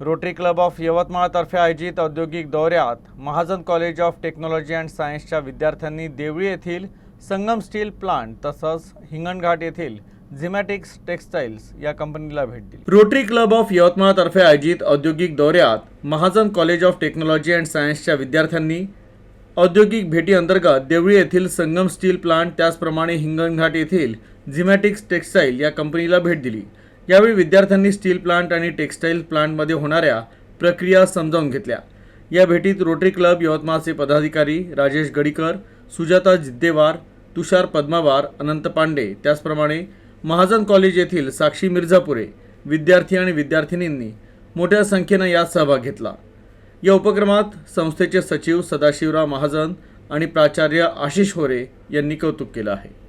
Rotary club of यवतमाळतर्फे आयोजित औद्योगिक दौऱ्यात Mahajan college of technology and सायन्सच्या विद्यार्थ्यांनी देवळी येथील संगम स्टील प्लांट तसंच हिंगणघाट येथील झिमॅटिक्स टेक्सटाईल्स या कंपनीला भेट दिली. रोटरी क्लब ऑफ यवतमाळतर्फे आयोजित औद्योगिक दौऱ्यात Mahajan college of technology and सायन्सच्या विद्यार्थ्यांनी औद्योगिक भेटी अंतर्गत देवळी येथील संगम स्टील प्लांट त्याचप्रमाणे हिंगणघाट येथील झिमॅटिक्स टेक्सटाईल या कंपनीला भेट दिली. यावेळी विद्यार्थ्यांनी स्टील प्लांट आणि टेक्सटाईल प्लांटमध्ये होणाऱ्या प्रक्रिया समजावून घेतल्या. या भेटीत रोटरी क्लब यवतमाळचे पदाधिकारी राजेश गडीकर सुजाता जिद्देवार तुषार पद्मावार अनंत पांडे त्याचप्रमाणे महाजन कॉलेज येथील साक्षी मिर्झापुरे विद्यार्थी आणि विद्यार्थिनींनी मोठ्या संख्येनं यात सहभाग घेतला. या उपक्रमात संस्थेचे सचिव सदाशिवराव महाजन आणि प्राचार्य आशिष होरे यांनी कौतुक केलं आहे.